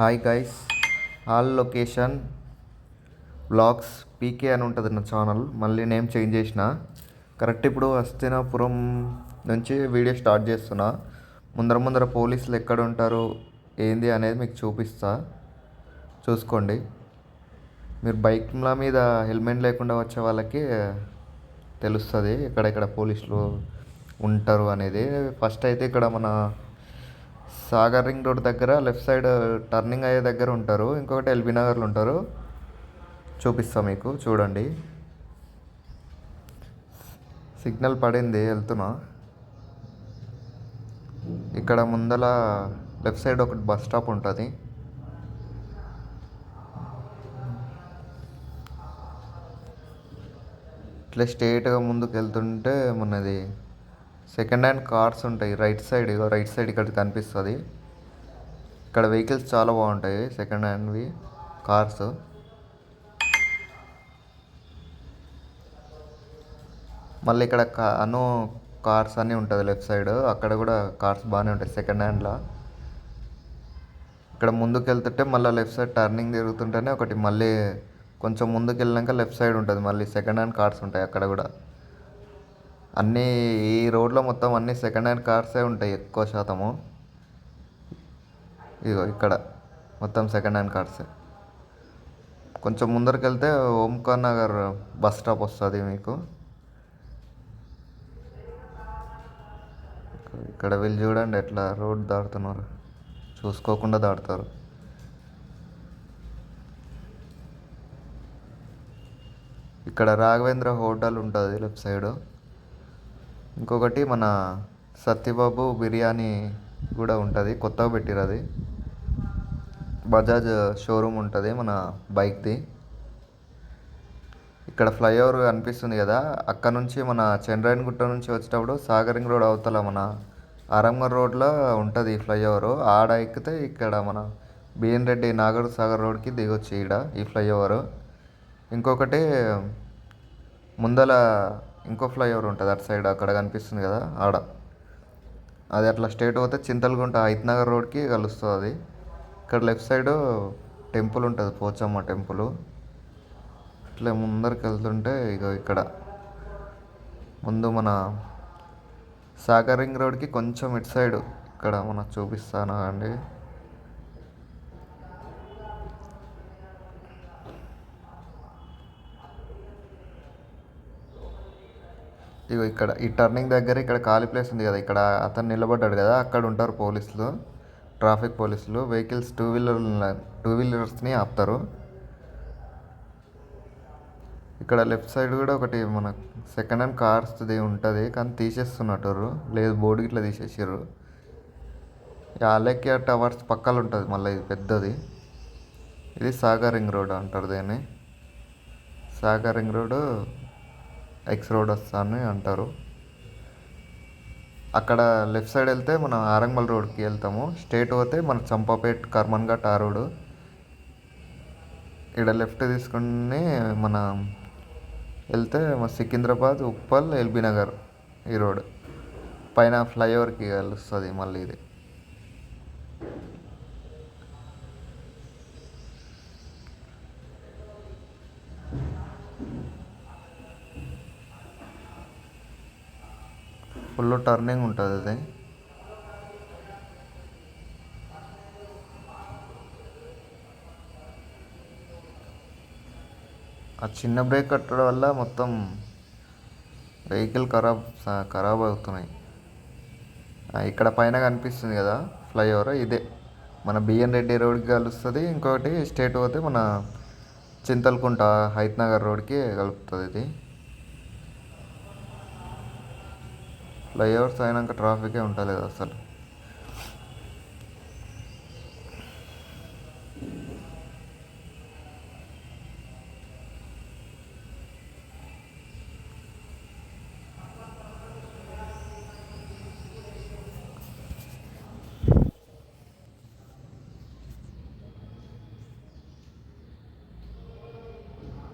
Hi guys all location blogs PK అని ఉంటుంది నా ఛానల్ మళ్ళీ నేమ్ చేంజ్ చేసిన. కరెక్ట్ ఇప్పుడు హస్తినాపురం నుంచి వీడియో స్టార్ట్ చేస్తున్నా. ముందర ముందర పోలీసులు ఎక్కడ ఉంటారు ఏంది అనేది మీకు చూపిస్తా. చూసుకోండి. మీరు బైక్ల మీద హెల్మెట్ లేకుండా వచ్చే వాళ్ళకి తెలుస్తుంది ఎక్కడెక్కడ పోలీసులు ఉంటారు అనేది. ఫస్ట్ అయితే ఇక్కడ మన సాగర్ రింగ్ రోడ్ దగ్గర లెఫ్ట్ సైడ్ టర్నింగ్ అయ్యే దగ్గర ఉంటారు. ఇంకొకటి ఎల్బీ నగర్లో ఉంటారు. చూపిస్తాం మీకు చూడండి. సిగ్నల్ పడింది వెళ్తున్నా. ఇక్కడ ముందల లెఫ్ట్ సైడ్ ఒకటి బస్ స్టాప్ ఉంటుంది. ఇట్లా స్ట్రేట్గా ముందుకు వెళ్తుంటే మనది సెకండ్ హ్యాండ్ కార్స్ ఉంటాయి. రైట్ సైడ్ రైట్ సైడ్ ఇక్కడ కనిపిస్తుంది. ఇక్కడ వెహికల్స్ చాలా బాగుంటాయి. సెకండ్ హ్యాండ్వి కార్స్ మళ్ళీ ఇక్కడ కా- అను కార్స్ అన్నీ ఉంటుంది లెఫ్ట్ సైడ్ అక్కడ కూడా కార్స్ బాగానే ఉంటాయి సెకండ్ హ్యాండ్లో ఇక్కడ ముందుకు వెళ్తుంటే మళ్ళీ లెఫ్ట్ సైడ్ టర్నింగ్ తిరుగుతుంటేనే ఒకటి మళ్ళీ కొంచెం ముందుకు వెళ్ళినాక లెఫ్ట్ సైడ్ ఉంటుంది. మళ్ళీ సెకండ్ హ్యాండ్ కార్స్ ఉంటాయి అక్కడ కూడా. అన్నీ ఈ రోడ్లో మొత్తం అన్నీ సెకండ్ హ్యాండ్ కార్సే ఉంటాయి ఎక్కువ శాతము. ఇదిగో ఇక్కడ మొత్తం సెకండ్ హ్యాండ్ కార్సే కొంచెం ముందరికి వెళ్తే ఓంకార్ నగర్ బస్ స్టాప్ వస్తుంది మీకు. ఇక్కడ వీళ్ళు చూడండి ఎట్లా రోడ్ దాటుతున్నారు. చూసుకోకుండా దాటుతారు. ఇక్కడ రాఘవేంద్ర హోటల్ ఉంటుంది లెఫ్ట్ సైడ్. ఇంకొకటి మన సత్యబాబు బిర్యానీ కూడా ఉంటుంది కొత్తగా పెట్టిరు అది. బజాజ్ షోరూమ్ ఉంటుంది మన బైక్ది. ఇక్కడ ఫ్లైఓవర్ కనిపిస్తుంది కదా అక్కడ నుంచి మన చంద్రాయన్ గుట్ట నుంచి వచ్చేటప్పుడు సాగరింగ్ రోడ్ అవతల మన ఆరంగర్ రోడ్లో ఉంటుంది ఫ్లైఓవర్. ఆడ ఎక్కితే ఇక్కడ మన బిఎన్ రెడ్డి నాగర్ సాగర్ రోడ్కి దిగొచ్చు ఈడ ఈ ఫ్లైఓవర్. ఇంకొకటి ముందల ఇంకో ఫ్లైఓవర్ ఉంటుంది అటు సైడ్ అక్కడ కనిపిస్తుంది కదా ఆడ. అది అట్లా స్ట్రేట్ పోతే చింతలగుంట హైత్ నగర్ రోడ్కి కలుస్తుంది. అది ఇక్కడ లెఫ్ట్ సైడ్ టెంపుల్ ఉంటుంది పోచమ్మ టెంపుల్. ఇట్లా ముందరికి వెళ్తుంటే ఇక ఇక్కడ. ముందు మన సాగర్ రింగ్ రోడ్కి కొంచెం ఇటు సైడ్ ఇక్కడ మన చూపిస్తాను అండి? ఇగో ఇక్కడ ఈ టర్నింగ్ దగ్గర ఇక్కడ ఖాళీ ప్లేస్ ఉంది కదా ఇక్కడ అతను నిలబడ్డాడు కదా అక్కడ ఉంటారు పోలీసులు ట్రాఫిక్ పోలీసులు వెహికల్స్ టూ వీలర్ టూ వీలర్స్ని ఆపుతారు. ఇక్కడ లెఫ్ట్ సైడ్ కూడా ఒకటి మన సెకండ్ హ్యాండ్ కార్స్ది ఉంటుంది కానీ తీసేస్తున్నట్టు లేదు బోర్డు ఇట్లా తీసేసారు ఆలక్య టవర్స్ పక్కలు ఉంటుంది మళ్ళీ ఇది పెద్దది. ఇది సాగర్ రింగ్ రోడ్ అంటారు దీన్ని. Sagar ring road X road వస్తాను అంటారు. అక్కడ లెఫ్ట్ సైడ్ వెళ్తే మనం ఆరంగల్ రోడ్కి వెళ్తాము. స్టేట్ పోతే మన చంపాపేట్ కర్మన్ ఘాట్ ఆ రోడ్ ఇక్కడ లెఫ్ట్ తీసుకుని మన వెళ్తే మన సికింద్రాబాద్ ఉప్పల్ ఎల్బీ నగర్ ఈ రోడ్ పైన ఫ్లైఓవర్కి కలుస్తుంది మళ్ళీ ఇది. ఫుల్ టర్నింగ్ ఉంటుంది అది. ఆ చిన్న బ్రేక్ కట్టడం వల్ల మొత్తం వెహికల్ ఖరాబ్ ఖరాబ్ అవుతున్నాయి. ఇక్కడ పైన కనిపిస్తుంది కదా ఫ్లైఓవర్ ఇదే. మన బిఎన్ రెడ్డి రోడ్కి కలుస్తుంది ఇంకొకటి స్టేట్ పోతే మన చింతలకుంట హైత్ నగర్ రోడ్కి కలుపుతుంది ఇది. ఫ్లైఓవర్స్ అయినాక ట్రాఫికే ఉంటలేదు అసలు.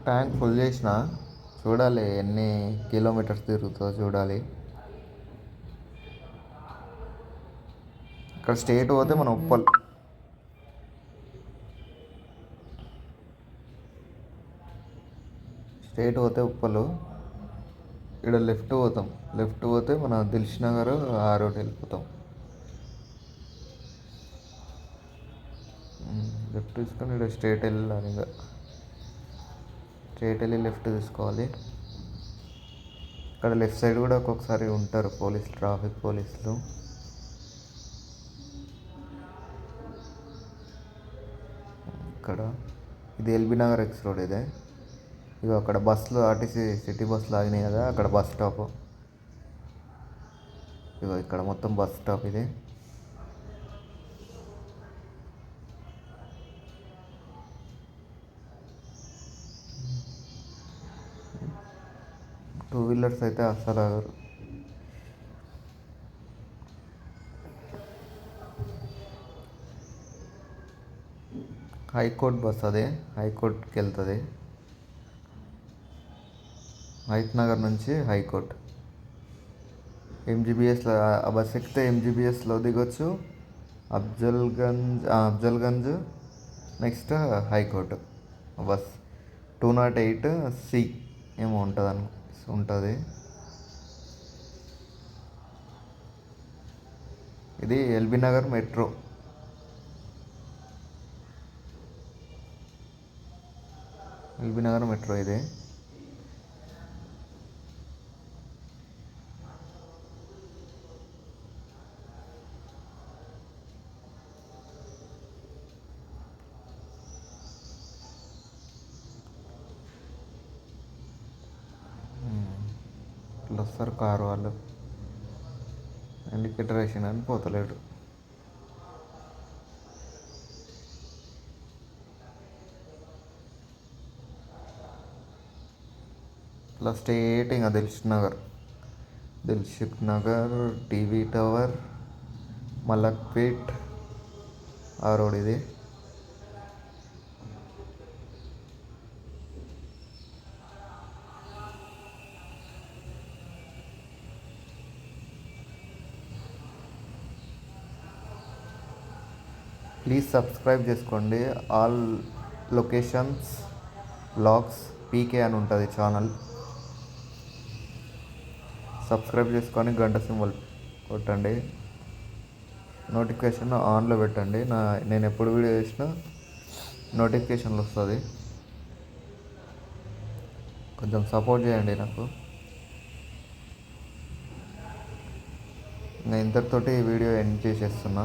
ట్యాంక్ ఫుల్ చేసిన చూడాలి ఎన్ని కిలోమీటర్స్ తిరుగుతుందో చూడాలి. ఇక్కడ స్టేట్ పోతే మనం ఉప్పల్ స్టేట్ పోతే ఉప్పలు ఇక్కడ లెఫ్ట్ పోతాం. లెఫ్ట్ పోతే మన దిల్షనగర్ ఆ రోడ్ వెళ్ళిపోతాం. లెఫ్ట్ తీసుకొని ఇక్కడ స్ట్రేట్ వెళ్ళాలి ఇంకా. స్ట్రేట్ వెళ్ళి లెఫ్ట్ తీసుకోవాలి. ఇక్కడ లెఫ్ట్ సైడ్ కూడా ఒక్కొక్కసారి ఉంటారు పోలీసులు ట్రాఫిక్ పోలీసులు. ఇక్కడ. ఇది ఎల్బీ నగర్ ఎక్స్ రోడ్ ఇదే. ఇక అక్కడ బస్సులు ఆర్టీసీ సిటీ బస్సులు ఆగినాయి కదా అక్కడ బస్ స్టాప్. ఇగో ఇక్కడ మొత్తం బస్ స్టాప్ ఇది. టూ వీలర్స్ అయితే అస్సలు ఆగరు. హైకోర్ట్ బస్ అదే హైకోర్టుకి వెళ్తుంది హైత్ నగర్ నుంచి హైకోర్ట్. ఎంజీబీఎస్లో ఆ బస్ ఎక్కితే ఎంజీబీఎస్లో దిగొచ్చు. Afzalgunj Afzalgunj next high court. Bus two naught eight C ఏమో ఉంటుంది అను ఉంటుంది. ఇది LB Nagar metro. LB Nagar metro ఇది. ఇట్లా వస్తారు కారు వాళ్ళు. ఇండికేటర్ వేసిన అని పోతలేడు ఇట్లా స్ట్రేట్ ఇంకా దిల్షుక్ నగర్. దిల్షుక్ నగర్ టీవీ టవర్ మలక్పేట్ ఆ రోడ్ ఇది. ప్లీజ్ సబ్స్క్రైబ్ చేసుకోండి. ఆల్ లొకేషన్స్ బ్లాగ్స్ పీకే అని ఉంటుంది ఛానల్. సబ్స్క్రైబ్ చేసుకొని గంట సింబల్ కొట్టండి. నోటిఫికేషన్ ఆన్లో పెట్టండి. నా నేను ఎప్పుడు వీడియో చేసినా నోటిఫికేషన్లు వస్తుంది. కొంచెం సపోర్ట్ చేయండి నాకు. నేను ఇంతటితోటి ఈ వీడియో ఎండ్ చేసేస్తున్నా.